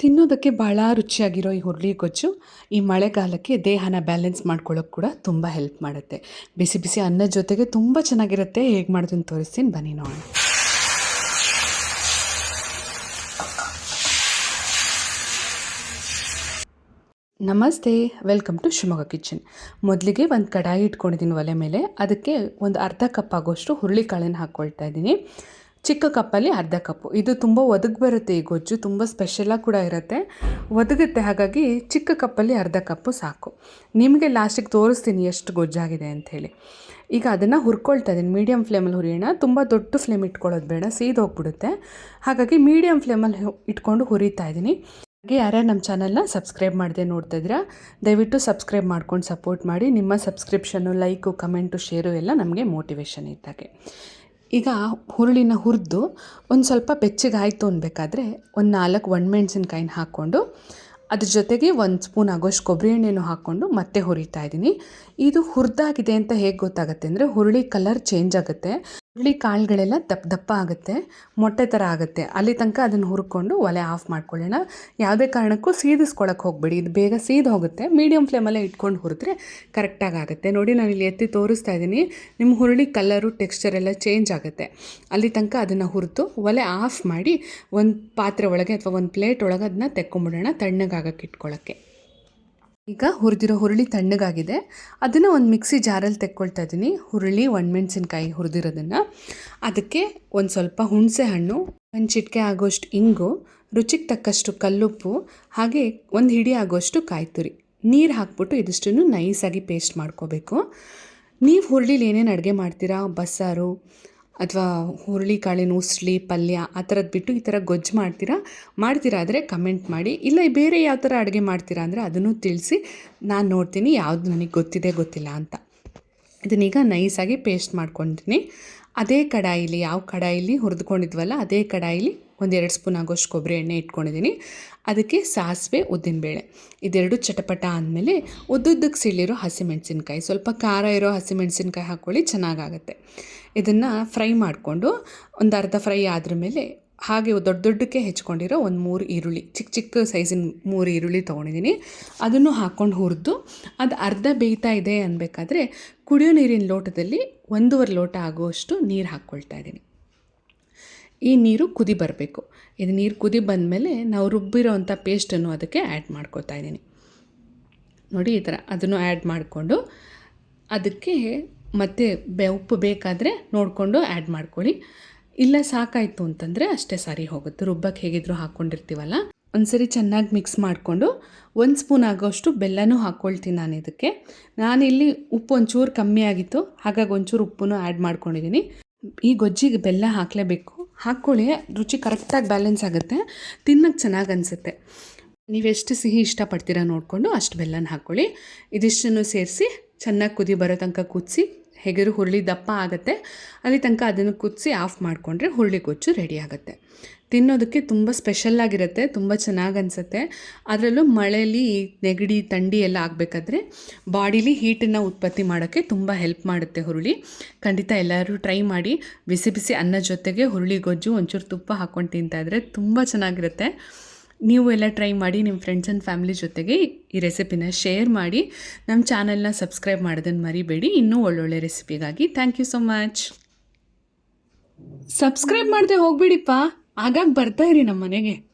ತಿನ್ನೋದಕ್ಕೆ ಭಾಳ ರುಚಿಯಾಗಿರೋ ಈ ಹುರುಳಿ ಗೊಜ್ಜು ಈ ಮಳೆಗಾಲಕ್ಕೆ ದೇಹನ ಬ್ಯಾಲೆನ್ಸ್ ಮಾಡ್ಕೊಳ್ಳೋಕೆ ಕೂಡ ತುಂಬ ಹೆಲ್ಪ್ ಮಾಡುತ್ತೆ. ಬಿಸಿ ಬಿಸಿ ಅನ್ನದ ಜೊತೆಗೆ ತುಂಬ ಚೆನ್ನಾಗಿರುತ್ತೆ. ಹೇಗೆ ಮಾಡೋದನ್ನು ತೋರಿಸ್ತೀನಿ. ಬನ್ನಿ ನೋಡೋಣ. ನಮಸ್ತೆ. Welcome to Shivamogga kitchen. ಮೊದಲಿಗೆ ಒಂದು ಕಡಾಯಿ ಇಟ್ಕೊಂಡಿದ್ದೀನಿ ಒಲೆ ಮೇಲೆ. ಅದಕ್ಕೆ ಒಂದು ಅರ್ಧ ಕಪ್ ಆಗೋಷ್ಟು ಹುರುಳಿಕಾಳನ್ನು ಹಾಕ್ಕೊಳ್ತಾ ಇದ್ದೀನಿ. ಚಿಕ್ಕ ಕಪ್ಪಲ್ಲಿ ಅರ್ಧ ಕಪ್ಪು. ಇದು ತುಂಬ ಒದಗಿ ಬರುತ್ತೆ ಈ ಗೊಜ್ಜು, ತುಂಬ ಸ್ಪೆಷಲಾಗಿ ಕೂಡ ಇರುತ್ತೆ. ಒದಗುತ್ತೆ, ಹಾಗಾಗಿ ಚಿಕ್ಕ ಕಪ್ಪಲ್ಲಿ ಅರ್ಧ ಕಪ್ಪು ಸಾಕು. ನಿಮಗೆ ಲಾಸ್ಟಿಗೆ ತೋರಿಸ್ತೀನಿ ಎಷ್ಟು ಗೊಜ್ಜಾಗಿದೆ ಅಂಥೇಳಿ ಈಗ ಅದನ್ನು ಹುರ್ಕೊಳ್ತಾ ಇದ್ದೀನಿ ಮೀಡಿಯಮ್ ಫ್ಲೇಮಲ್ಲಿ ಹುರಿಯೋಣ. ತುಂಬ ದೊಡ್ಡ ಫ್ಲೇಮ್ ಇಟ್ಕೊಳ್ಳೋದು ಬೇಡ ಸೀದೋಗ್ಬಿಡುತ್ತೆ ಹಾಗಾಗಿ ಮೀಡಿಯಮ್ ಫ್ಲೇಮಲ್ಲಿ ಇಟ್ಕೊಂಡು ಹುರಿತಾ ಇದ್ದೀನಿ ಹಾಗೆ ಯಾರ್ಯಾರು ನಮ್ಮ ಚಾನಲ್ನ ಸಬ್ಸ್ಕ್ರೈಬ್ ಮಾಡದೆ ನೋಡ್ತಾ ಇದ್ದೀರಾ, ದಯವಿಟ್ಟು ಸಬ್ಸ್ಕ್ರೈಬ್ ಮಾಡ್ಕೊಂಡು ಸಪೋರ್ಟ್ ಮಾಡಿ. ನಿಮ್ಮ ಸಬ್ಸ್ಕ್ರಿಪ್ಷನ್ನು ಲೈಕು ಕಮೆಂಟು ಶೇರು ಎಲ್ಲ ನಮಗೆ ಮೋಟಿವೇಶನ್ ಇದ್ದಾಗೆ. ಈಗ ಹುರುಳಿನ ಹುರಿದು ಒಂದು ಸ್ವಲ್ಪ ಬೆಚ್ಚಗಾಯಿತು ಅನ್ಬೇಕಾದ್ರೆ ಒಂದು ನಾಲ್ಕು ಒಣಮೆಣ್ಸಿನ್ಕಾಯಿನ ಹಾಕ್ಕೊಂಡು ಅದ್ರ ಜೊತೆಗೆ ಒಂದು ಸ್ಪೂನ್ ಆಗೋಷ್ಟು ಕೊಬ್ಬರಿ ಎಣ್ಣೆನೂ ಹಾಕ್ಕೊಂಡು ಮತ್ತೆ ಹುರಿತಾ ಇದ್ದೀನಿ ಇದು ಹುರಿದಾಗಿದೆ ಅಂತ ಹೇಗೆ ಗೊತ್ತಾಗುತ್ತೆ ಅಂದರೆ ಹುರುಳಿ ಕಲರ್ ಚೇಂಜ್ ಆಗುತ್ತೆ. ಹುರುಳಿ ಕಾಳುಗಳೆಲ್ಲ ದಪ್ಪ ದಪ್ಪ ಆಗುತ್ತೆ, ಮೊಟ್ಟೆ ಥರ ಆಗುತ್ತೆ. ಅಲ್ಲಿ ತನಕ ಅದನ್ನು ಹುರ್ಕೊಂಡು ಒಲೆ ಆಫ್ ಮಾಡ್ಕೊಳ್ಳೋಣ. ಯಾವುದೇ ಕಾರಣಕ್ಕೂ ಸೀದಿಸ್ಕೊಳಕ್ಕೆ ಹೋಗಬೇಡಿ. ಇದು ಬೇಗ ಸೀದ್ ಹೋಗುತ್ತೆ. ಮೀಡಿಯಮ್ ಫ್ಲೇಮಲ್ಲೇ ಇಟ್ಕೊಂಡು ಹುರಿದ್ರೆ ಕರೆಕ್ಟಾಗಿ ಆಗುತ್ತೆ. ನೋಡಿ ನಾನು ಇಲ್ಲಿ ಎತ್ತಿ ತೋರಿಸ್ತಾ ಇದ್ದೀನಿ ನಿಮ್ಮ ಹುರುಳಿ ಕಲರು ಟೆಕ್ಸ್ಚರ್ ಎಲ್ಲ ಚೇಂಜ್ ಆಗುತ್ತೆ. ಅಲ್ಲಿ ತನಕ ಅದನ್ನು ಹುರಿದು ಒಲೆ ಆಫ್ ಮಾಡಿ ಒಂದು ಪಾತ್ರೆ ಒಳಗೆ ಅಥವಾ ಒಂದು ಪ್ಲೇಟ್ ಒಳಗೆ ಅದನ್ನ ತೆಕ್ಕೊಂಬಿಡೋಣ ತಣ್ಣಗಾಗಕ್ಕೆ ಇಟ್ಕೊಳ್ಳೋಕ್ಕೆ ಈಗ ಹುರಿದಿರೋ ಹುರುಳಿ ತಣ್ಣಗಾಗಿದೆ. ಅದನ್ನು ಒಂದು ಮಿಕ್ಸಿ ಜಾರಲ್ಲಿ ತೆಕ್ಕೊಳ್ತಾ ಇದ್ದೀನಿ ಹುರುಳಿ, ಒಣಮೆಣ್ಸಿನ್ಕಾಯಿ ಹುರಿದಿರೋದನ್ನು. ಅದಕ್ಕೆ ಒಂದು ಸ್ವಲ್ಪ ಹುಣಸೆ ಹಣ್ಣು, ಒಂದು ಚಿಟಿಕೆ ಆಗೋಷ್ಟು ಇಂಗು, ರುಚಿಗೆ ತಕ್ಕಷ್ಟು ಕಲ್ಲುಪ್ಪು, ಹಾಗೆ ಒಂದು ಹಿಡಿ ಆಗೋಷ್ಟು ಕಾಯ್ತುರಿ. ನೀರು ಹಾಕ್ಬಿಟ್ಟು ಇದಿಷ್ಟನ್ನು ನೈಸಾಗಿ ಪೇಸ್ಟ್ ಮಾಡ್ಕೋಬೇಕು. ನೀವು ಹುರುಳಿಲಿ ಏನೇನು ಅಡುಗೆ ಮಾಡ್ತೀರಾ? ಬಸ್ಸಾರು ಅಥವಾ ಹುರುಳಿಕಾಳಿನ ಉಸ್ಲಿ ಪಲ್ಯ ಆ ಥರದ್ದು ಬಿಟ್ಟು ಈ ಥರ ಗೊಜ್ಜು ಮಾಡ್ತೀರಾ? ಮಾಡ್ತೀರಾ ಆದರೆ ಕಮೆಂಟ್ ಮಾಡಿ. ಇಲ್ಲ ಬೇರೆ ಯಾವ ಥರ ಅಡುಗೆ ಮಾಡ್ತೀರಾ ಅಂದರೆ ಅದನ್ನು ತಿಳಿಸಿ. ನಾನು ನೋಡ್ತೀನಿ, ಯಾವುದು ನನಗೆ ಗೊತ್ತಿದೆ, ಗೊತ್ತಿಲ್ಲ ಅಂತ. ಇದನ್ನೀಗ ನೈಸಾಗಿ ಪೇಸ್ಟ್ ಮಾಡ್ಕೊತೀನಿ ಅದೇ ಕಡಾಯಿಲಿ, ಯಾವ ಕಡಾಯಿಲಿ ಹುರಿದುಕೊಂಡಿದ್ವಲ್ಲ, ಅದೇ ಕಡಾಯಿಲಿ ಒಂದೆರಡು ಸ್ಪೂನ್ ಆಗೋಷ್ಟು ಕೊಬ್ಬರಿ ಎಣ್ಣೆ ಇಟ್ಕೊಂಡಿದ್ದೀನಿ. ಅದಕ್ಕೆ ಸಾಸಿವೆ ಉದ್ದಿನಬೇಳೆ ಇದೆರಡು ಚಟಪಟ ಆದಮೇಲೆ ಉದ್ದುದ್ದಕ್ಕೆ ಸಿಳಿರೋ ಹಸಿಮೆಣಸಿನ್ಕಾಯಿ. ಸ್ವಲ್ಪ ಖಾರ ಇರೋ ಹಸಿಮೆಣಸಿನ್ಕಾಯಿ ಹಾಕ್ಕೊಳ್ಳಿ ಚೆನ್ನಾಗಾಗತ್ತೆ. ಇದನ್ನು ಫ್ರೈ ಮಾಡಿಕೊಂಡು ಒಂದು ಅರ್ಧ ಫ್ರೈ ಆದ್ರ ಮೇಲೆ ಹಾಗೆ ದೊಡ್ಡ ದೊಡ್ಡಕ್ಕೆ ಹೆಚ್ಕೊಂಡಿರೋ ಒಂದು ಮೂರು ಈರುಳ್ಳಿ, ಚಿಕ್ಕ ಚಿಕ್ಕ ಸೈಜಿನ ಮೂರು ಈರುಳ್ಳಿ ತೊಗೊಂಡಿದ್ದೀನಿ. ಅದನ್ನು ಹಾಕ್ಕೊಂಡು ಹುರಿದು ಅದು ಅರ್ಧ ಬೇಯ್ತಾ ಇದೆ ಅನ್ನಬೇಕಾದ್ರೆ ಕುಡಿಯೋ ನೀರಿನ ಲೋಟದಲ್ಲಿ ಒಂದೂವರೆ ಲೋಟ ಆಗುವಷ್ಟು ನೀರು ಹಾಕ್ಕೊಳ್ತಾ ಇದ್ದೀನಿ. ಈ ನೀರು ಕುದಿ ಬರಬೇಕು. ಇದು ನೀರು ಕುದಿ ಬಂದಮೇಲೆ ನಾವು ರುಬ್ಬಿರೋ ಅಂಥ ಪೇಸ್ಟನ್ನು ಅದಕ್ಕೆ ಆ್ಯಡ್ ಮಾಡ್ಕೋತಾ ಇದ್ದೀನಿ. ನೋಡಿ ಈ ಥರ ಅದನ್ನು ಆ್ಯಡ್ ಮಾಡಿಕೊಂಡು ಅದಕ್ಕೆ ಮತ್ತೆ ಬೆ ಉಪ್ಪು ಬೇಕಾದರೆ ನೋಡಿಕೊಂಡು ಆ್ಯಡ್ ಮಾಡ್ಕೊಳ್ಳಿ. ಇಲ್ಲ ಸಾಕಾಯಿತು ಅಂತಂದರೆ ಅಷ್ಟೇ ಸರಿ ಹೋಗುತ್ತೆ. ರುಬ್ಬಕ್ಕೆ ಹೇಗಿದ್ರು ಹಾಕ್ಕೊಂಡಿರ್ತೀವಲ್ಲ. ಒಂದ್ಸರಿ ಚೆನ್ನಾಗಿ ಮಿಕ್ಸ್ ಮಾಡಿಕೊಂಡು ಒಂದು ಸ್ಪೂನ್ ಆಗೋಷ್ಟು ಬೆಲ್ಲನೂ ಹಾಕ್ಕೊಳ್ತೀನಿ ನಾನು ಇದಕ್ಕೆ. ನಾನಿಲ್ಲಿ ಉಪ್ಪು ಒಂಚೂರು ಕಮ್ಮಿ ಆಗಿತ್ತು. ಹಾಗಾಗಿ ಒಂಚೂರು ಉಪ್ಪನ್ನು ಆ್ಯಡ್ ಮಾಡ್ಕೊಂಡಿದ್ದೀನಿ. ಈ ಗೊಜ್ಜಿಗೆ ಬೆಲ್ಲ ಹಾಕಲೇಬೇಕು. ಹಾಕ್ಕೊಳ್ಳಿ, ರುಚಿ ಕರೆಕ್ಟಾಗಿ ಬ್ಯಾಲೆನ್ಸ್ ಆಗುತ್ತೆ ತಿನ್ನೋಕ್ಕೆ ಚೆನ್ನಾಗಿ ಅನಿಸುತ್ತೆ. ನೀವೆಷ್ಟು ಸಿಹಿ ಇಷ್ಟಪಡ್ತೀರಾ ನೋಡಿಕೊಂಡು ಅಷ್ಟು ಬೆಲ್ಲನ ಹಾಕ್ಕೊಳ್ಳಿ. ಇದಿಷ್ಟನ್ನು ಸೇರಿಸಿ ಚೆನ್ನಾಗಿ ಕುದಿ ಬರೋ ತನಕ ಕುದಿಸಿ, ಹೆಗರು ಹುರುಳಿ ದಪ್ಪ ಆಗುತ್ತೆ, ಅಲ್ಲಿ ತನಕ ಅದನ್ನು ಕುದಿಸಿ ಆಫ್ ಮಾಡಿಕೊಂಡ್ರೆ ಹುರುಳಿ ಗೊಜ್ಜು ರೆಡಿ ಆಗುತ್ತೆ. ತಿನ್ನೋದಕ್ಕೆ ತುಂಬ ಸ್ಪೆಷಲ್ಲಾಗಿರುತ್ತೆ ತುಂಬ ಚೆನ್ನಾಗಿ ಅನಿಸುತ್ತೆ. ಅದರಲ್ಲೂ ಮಳೆಯಲ್ಲಿ ನೆಗಡಿ, ಥಂಡಿ ಎಲ್ಲ ಆಗಬೇಕಾದ್ರೆ ಬಾಡಿಲಿ ಹೀಟನ್ನು ಉತ್ಪತ್ತಿ ಮಾಡೋಕ್ಕೆ ತುಂಬ ಹೆಲ್ಪ್ ಮಾಡುತ್ತೆ ಹುರುಳಿ. ಖಂಡಿತ ಎಲ್ಲರೂ ಟ್ರೈ ಮಾಡಿ, ಬಿಸಿ ಬಿಸಿ ಅನ್ನ ಜೊತೆಗೆ ಹುರುಳಿ ಗೊಜ್ಜು ಒಂಚೂರು ತುಪ್ಪ ಹಾಕ್ಕೊಂಡು ತಿಂತಾಯಿದ್ರೆ ತುಂಬ ಚೆನ್ನಾಗಿರುತ್ತೆ. ನೀವು ಎಲ್ಲ ಟ್ರೈ ಮಾಡಿ ನಿಮ್ಮ ಫ್ರೆಂಡ್ಸ್ ಆ್ಯಂಡ್ ಫ್ಯಾಮಿಲಿ ಜೊತೆಗೆ ಈ ರೆಸಿಪಿನ ಶೇರ್ ಮಾಡಿ, ನಮ್ಮ ಚಾನಲ್ನ ಸಬ್ಸ್ಕ್ರೈಬ್ ಮಾಡೋದನ್ನು ಮರಿಬೇಡಿ. ಇನ್ನೂ ಒಳ್ಳೊಳ್ಳೆ ರೆಸಿಪಿಗಾಗಿ thank you so much subscribe ಮಾಡದೆ ಹೋಗ್ಬಿಡಿಪ್ಪ. ಆಗಾಗ ಬರ್ತಾ ಇರಿ ನಮ್ಮ ಮನೆಗೆ.